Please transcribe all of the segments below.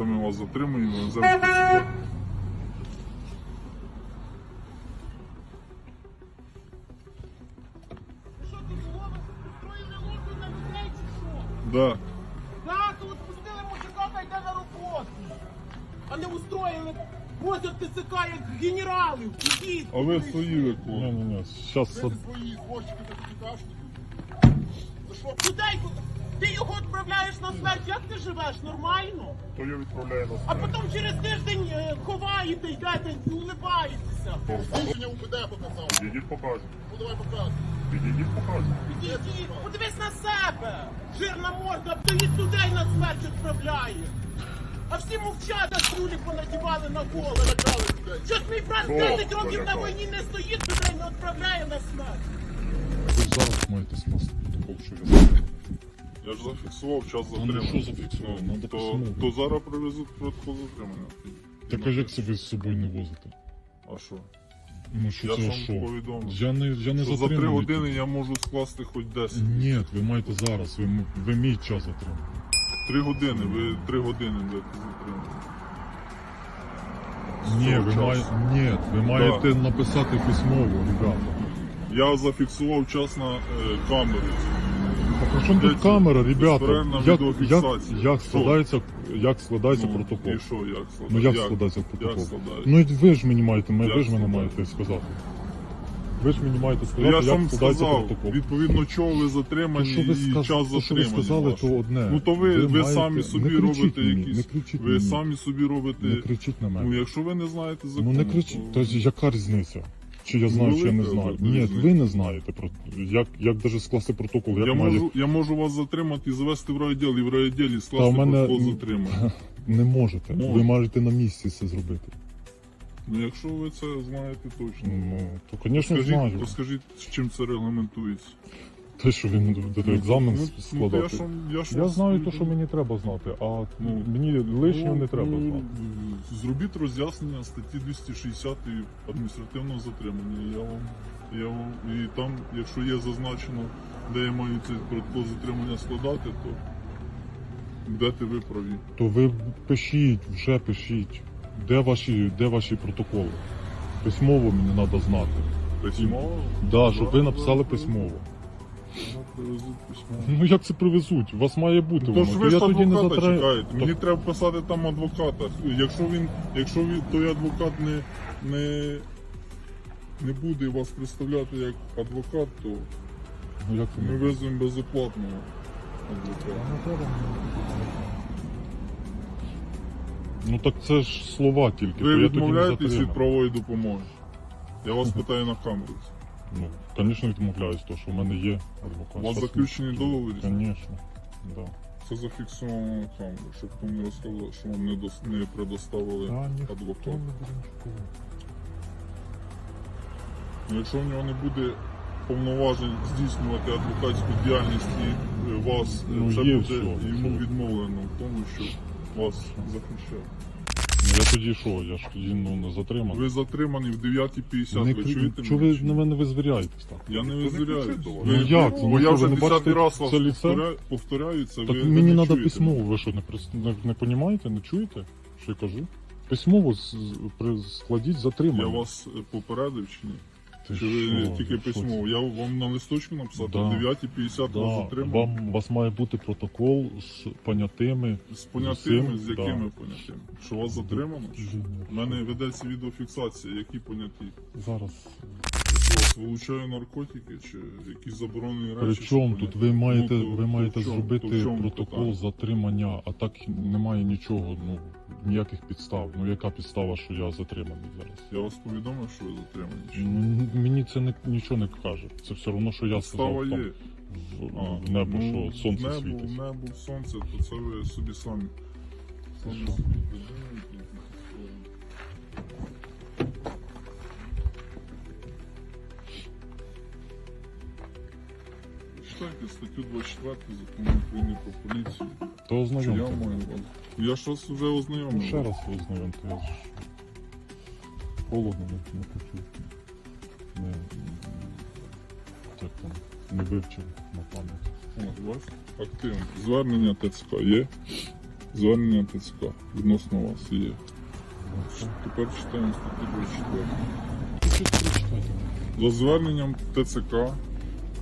Це ми вас затримуємо. що? Да. Да, то от пустили мужика та йде на роботу. А не устроїли возять ТЦК як генералів. Ідіть. А ви свої виконуєте. Не-не-не, сейчас... Ви свої звозчики та ТЦКшники. За що? Куди? Ти його відправляєш на смерть, як ти живеш? Нормально? То я відправляю на А потім через тиждень е, ховаєте, йдете і улибаєтеся. Рішення УПД показав. Підійдіть покажу. Ну давай показуй. Підійдіть покажу. Ідіть, подивись на себе! Жирна морда, стоїть людей на смерть відправляє. А всі мовчать, а трулі понадівали на голову. Щось мій брат Хто 10 років на війні не стоїть, людей не відправляє на смерть. Ви зараз маєте скласти протокол, що я. Я ж зафіксував час затримання. що зафіксував? Ну, Надо то, то зараз привезуть протокол затримання. Так а як це ви з собою не возите? А що? Ну що Я це вам що? повідомив. Я не, я не Що за три години я можу скласти хоч 10. Ні, ви маєте зараз, ви, м- ви мій час затримали. Три години, ви три години будете затримані. З Ні, ви маєте, ні, ви маєте написати письмово, ребята. Я зафіксував час на е, камеру. А що тут Це камера, ребята? Як, як, як складається, як складається Ну, протокол? І що, як складається? Ну як складається протокол? Як складається? Ну і ви ж мені маєте, ви Як ж складається? маєте сказати. Ви ж мені маєте сказати, я ж як вам складається сказав, протокол. відповідно чого ви То, затримані що ви, і сказ... час то, що ви затримання сказали, ваш. то одне. Ну то ви, ви, маєте- самі собі не кричіть робите мені, якісь. Не кричіть ви мені. самі собі робите. Не кричіть на мене. Ну якщо ви не знаєте закону, Ну не кричіть, то... то яка різниця? Чи я знаю, чи я не знаю. Ні, ви не знаєте про як, як даже скласти протокол, як я, має. можу, я можу вас затримати і завести в райділ, і в райділі скласти мене- протокол затримання. Не можете. Може. Ви можете на місці це зробити. Ну якщо ви це знаєте точно. Ну, то, звісно, знаю. то скажіть, з чим це регламентується? Те, що він буде екзамен ну, складати. Ну, я, ж я, знаю те, що мені треба знати, а Ну, мені лишнього Ну, не треба ну, знати. Зробіть роз'яснення статті 260 адміністративного затримання. Я вам, я вам, і там, якщо є зазначено, де я маю цей протокол затримання складати, то будете ви праві. То ви пишіть, вже пишіть. Де ваші, де ваші протоколи? Письмово мені треба знати. Письмово? Да, щоб ви написали письмово. Ну, привезуть письмово. Ну як це привезуть? У вас має бути То ж ви ж я тоді не адвоката затримаю. чекаєте. Мені треба писати там адвоката. Якщо він, якщо він, той адвокат не, не, не буде вас представляти як адвокат, то Ну як це ми не веземо безоплатного адвоката. Ну так це ж слова тільки. Ви то я тоді не відмовляєтесь від затримаю. правової допомоги? Я вас питаю на камеру. Ну, звісно, відмовляюсь, то що в мене є адвокат. У вас заключений договір? Звісно, да. Це зафіксовано на камеру, щоб хто не розказав, що вам не, дос... не предоставили адвоката. Ну, Якщо в нього не буде повноважень здійснювати адвокатську діяльність і е, вас, е, Ну, це буде все, йому відмовлено в тому, що вас захищає. Ну я тоді що? Я ж тоді ну, не затриманий. Ви затримані в 9.50, Не ви чуєте? Чого мене ви на мене визвіряєтесь так? Я не не визвіряю. кричіть до вас. Ну як? Бо Ну я що, вже ви не 10 бачите раз вас це лице? повторяю, повторяю це. Так ви, мені треба чуєте письмово, ви що, не, прис- не, не понімаєте, не чуєте, що я кажу? Письмово з- з- при- складіть затримання. Я вас е, попередив чи ні? Чи ви що? тільки Ну, що? Я вам на листочку написати, Да. в 9.50 вас Да, затримав. вам, у вас має бути протокол з понятими. З понятими, з да. якими понятими? Що вас затримано? У мене ведеться відеофіксація, які поняті? Зараз. Що вас наркотики чи якісь заборонені речі? При що тут ви маєте, Ну, то- ви то маєте в чому? зробити То в чому протокол питання? затримання, а так немає нічого, ну ніяких підстав. Ну яка підстава, що я затриманий зараз? Я вас повідомив, що ви затримані? чи ні? Мені це не, нічого не каже. Це все одно, що я сказав Підстава там є. в, в небо, ну, що сонце небо, світить. Небо, сонце, то це ви собі самі. самі що? собі придумаєте. Читайте статтю 24 закону України про поліцію. То я ознайомте. маю вас? Я ж вас вже Ну, ознайомив. ще раз ознайомте, я ж холодно не, не почув. Не, як там, не вивчив на пам'ять. От? Активно. Звернення ТЦК є. Звернення ТЦК відносно вас є. Тепер читаємо статтю 24. Щось прочитайте. За зверненням ТЦК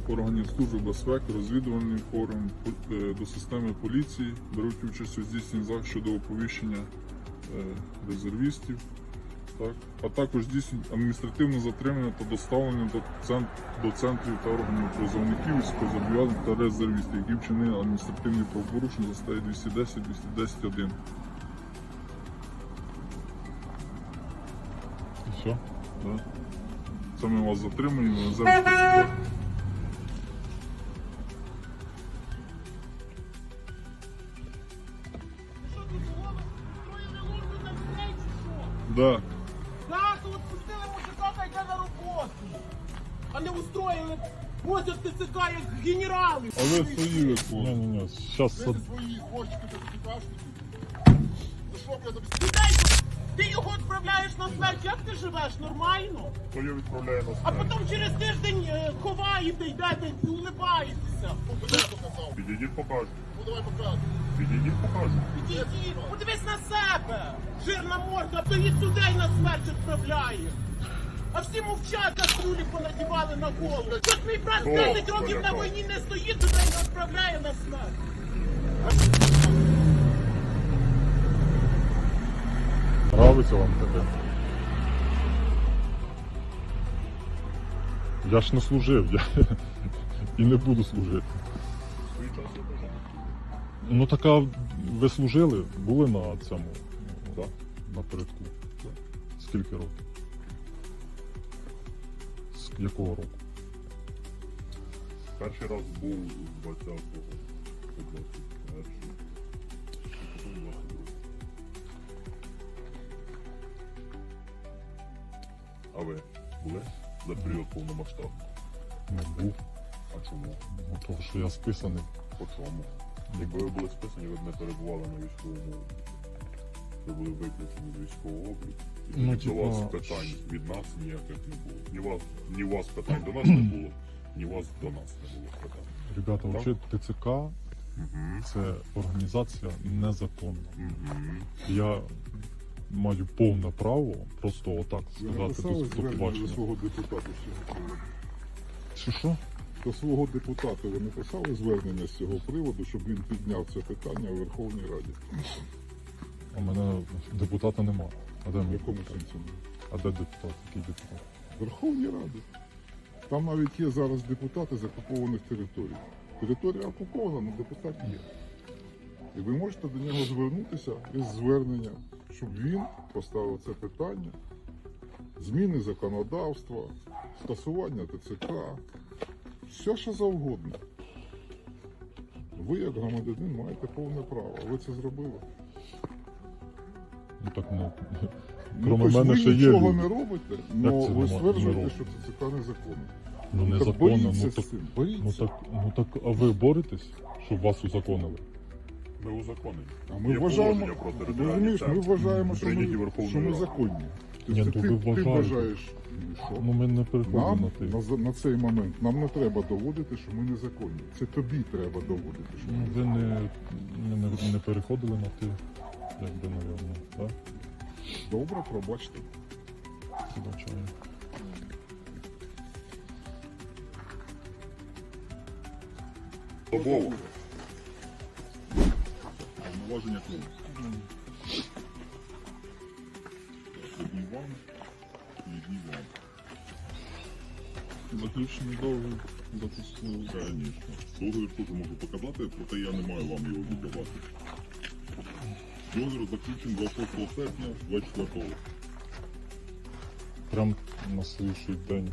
органів Служби безпеки, розвідувальний орган е, до системи поліції беруть участь у здійсненні заходів щодо оповіщення е, резервістів, так, а також здійснюють адміністративне затримання та доставлення до, цен- до центрів та органів призовників, військовозобов'язаних та резервістів, які вчинили адміністративні правопорушення за статтею 210 210 І все? Да? Це ми вас затримуємо, Да. Так, от пустили мужика, йде на роботу. А не устроїли возять ТЦК як генерали. А ви свої Ні, виконуєте. ні, ні. Зараз Ви свої та ТЦКшники. За що б я тобі Людей, ти його відправляєш на смерть, як ти живеш? Нормально? То я відправляю на А потім через тиждень е, ховаєте, йдете і улибаєтеся. Підійдіть покажу. Ну давай показуй. Підійдіть покажу. Підійдіть, подивись на себе! Жирна морда, то їх людей на смерть відправляє. А всі мовчать, кастрюлі понадівали на голову. Тут мій брат 10 років на війні не стоїть, людей не відправляє на смерть. Нравиться вам таке? Я ж не служив, я і не буду служити. Ну така ви служили, були на цьому Так. напередку. Скільки років? З якого року? Перший раз був з 20-го по 21 А ви були за період повномасштабного? Не був. А чому? Ну, того, що я списаний. По чому? Якби ви були списані, ви б не перебували на військовому. Ви були виключені з військового обліку. І Ну, до вас типа, питань від нас ніяких не було. Ні вас, ні вас питань до нас не було, ні вас до нас не було питань. Ребята, взагалі ТЦК Угу. це організація незаконна. Угу. Я маю повне право просто отак сказати тут до свого депутата з цього приводу? Що що? До свого депутата ви написали звернення з цього приводу, щоб він підняв це питання у Верховній Раді? У мене депутата нема. А де В мій якому депутат? сенсі? А де депутат? Який депутат? В Верховній Раді. Там навіть є зараз депутати з окупованих територій. Територія окупована, але депутат є. І ви можете до нього звернутися із зверненням, щоб він поставив це питання, зміни законодавства, скасування ТЦК, все що завгодно. Ви, як громадянин, маєте повне право. Ви це зробили. Ну так ну. Ну, Кроме тобто мене ви ще є. нічого люди. не робите, але це ви нема- не стверджуєте, роблю? що ТЦК незаконно. Ну Так незаконно. боріться Ну з так, цим, ну так, ну так, а ви боретесь, щоб вас узаконили? Ми узаконені. А ми Є вважаємо, положення про ти територіальні розумієш, ми вважаємо, що прийняті ми, Верховною що ми Радою. законні. Ти, Ні, ти, то ти, ви ти вважаєте. вважаєш, ну, і що? Ну ми не переходимо Нам на ти. на, за- на цей момент нам не треба доводити, що ми незаконні. Це тобі треба доводити, що ми Ну, ви не, не, не, не переходили на ти, якби, напевно, так? Добре, пробачте. Звичайно. Добово. Повноваження клубу. Одній вам і одній вам. Заключений договір запустили. Звісно. Договір теж можу показати, проте я не маю вам його віддавати. Договір заключений 26 серпня 24 Прям на слідчий день,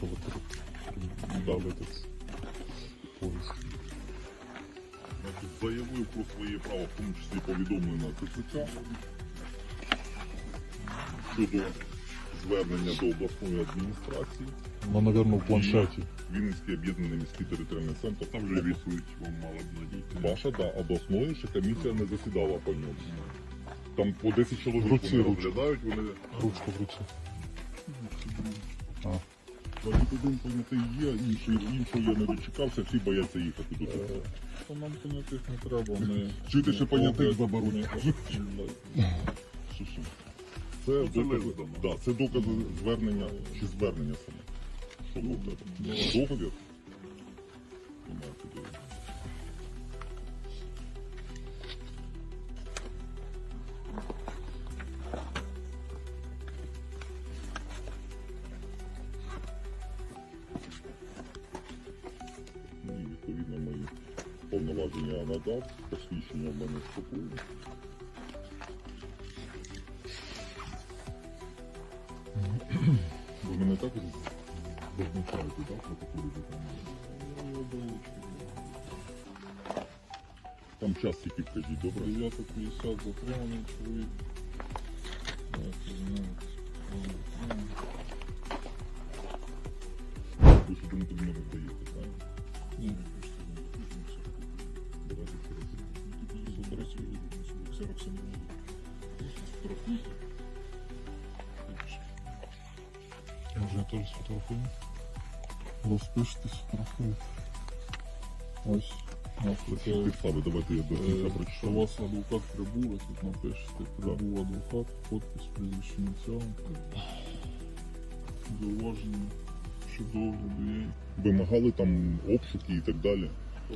коли дали так поїзд. Значить, заявив про своє право, в тому числі повідомлено ТЦК щодо звернення до обласної адміністрації. Ну, напевно, в планшеті. Вінницький об'єднаний міський територіальний центр. Там вже відповідь вам мала б надійти. Ваша, да, а до ще комісія не засідала по ньому. Там по 10 чоловік руці вони розглядають, вони Ручку в руці. А, не ти є, інший, іншого я не дочекався, всі бояться їхати до цього. То нам понятих не треба, ми... Чути, що понятих заборонять. Це докази, да, це докази звернення чи звернення саме. Що було в тебе? Договір? Немає туди. Повноваження я надав, посвідчення в мене з. Ви мене також зазначаєте, так, протоколі виконання? Там час тільки вкажіть, добре? 9.50 затриманий чоловік. Давайте, Розпишитесь, фотографуйте. Ось. У нас Підстави, давайте я до кінця у прочитаю. вас адвокат прибув, тут напишете. Прибув адвокат, подпис, прізвище ініціал. Зауваження щодо огляду є. Вимагали там обшуки і так далі.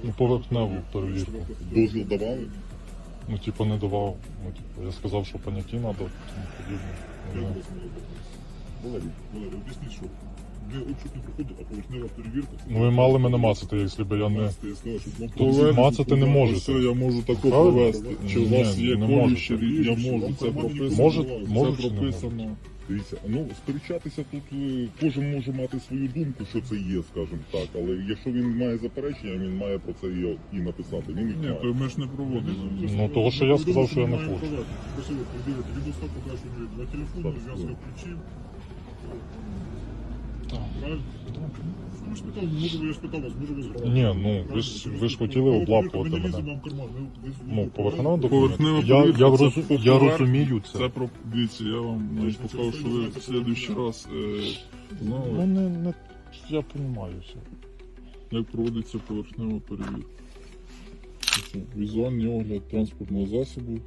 Ну, поверхневу перевірку. Дозвіл давали? Ну, типу, не давав. Ну, типу, я сказав, що поняті треба, тому подібне. Ну, Валерій, Валерій, об'ясніть, що не обшук не а поверхнева перевірка. Ну, ви мали мене мацати, якщо б я не. Я сказав, що вам То ви мацати не можете. Все, я можу тако Правильно? провести. Чи у вас Ні, є не колющі, можете. я можу. Це прописано. Може- Це може чи не прописано. Дивіться, ну сперечатися тут е, кожен може мати свою думку, що це є, скажімо так. Але якщо він має заперечення, він має про це і, і написати. Він їх Ні, має. то ми ж не проводимо. Ну, того, що я сказав, що я не хочу. Спасибо, предъявите. Видеостав покажу на телефон, Так, развязка да. Ключи. Так. Правильно? Ну, ж питав, може, я ж вас, може, ви зграли. Ні, ну, ви ж- ви ж хотіли облапувати мене. ми- ви- Ну, Поверхнева документ. Я, я, роз, я розумію це. Це про дивіться, я вам навіть покажу, що ви в следующий раз е, Ну, знали, не, не, я розумію все. як проводиться поверхнева перевірка. Це Візуальний огляд транспортного засобу.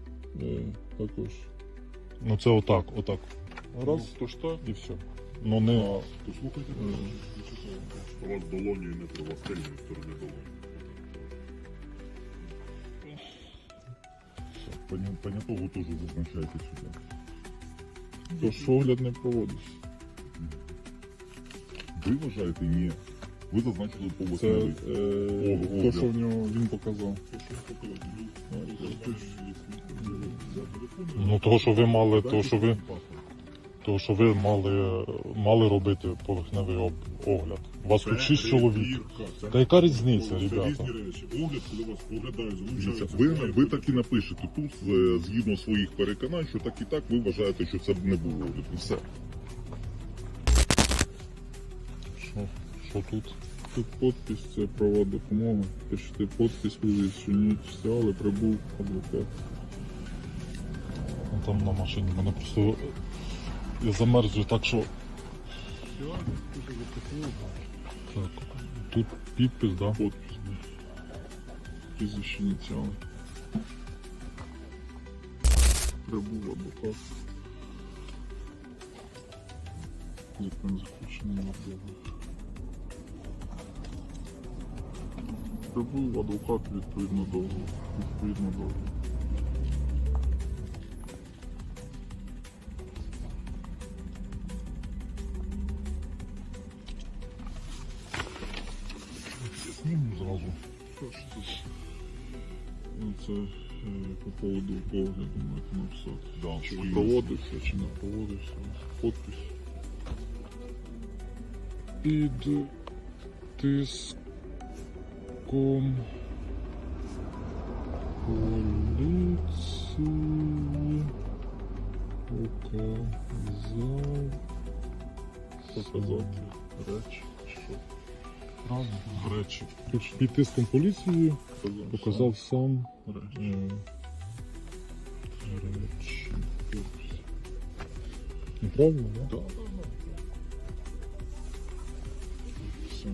е, Також Ну, це отак, отак. раз, то ж так. І все. Ну, не... А, Послухайте, що у вас долонію не при вас тильній стороні долоні. Поня- Понятого теж зазначайте сюди. Тож огляд не проводиться. Ви вважаєте, ні. Ви зазначили Це е, О, то, що в нього він показав. Ну, того, що ви мали, того, що ви, того, що ви мали, мали робити поверхневий об, огляд. У вас тут шість чоловік. Та яка різниця, Це ребята? різні речі. Огляд, коли вас оглядають, залучаються. ви, ви так і напишете тут, згідно своїх переконань, що так і так ви вважаєте, що це б не було огляд. І Все. Що, що тут? Тут подпись, це права допомоги. Пишете подпись, ви звільніть все, але прибув адвокат. Там на машині мене просто... Я замерз вже так, що... Так, тут підпис, да? Подпись. да. Прізвище ініціали. Прибув адвокат. Закон заключений договір. Прибув адвокат відповідно договору. Відповідно договору. Зразу. Що ж це? Ну, це е, по поводу погляду можете написати. Да, Чи свої- проводився, чи не проводився. Подпись. Під тиском поліції показав показати речі. Що? Правда? Речі. Хоч під тиском поліції показав сам речі. речі. Неправильно, так? Да? Так, да, так, да, так. Да. Все,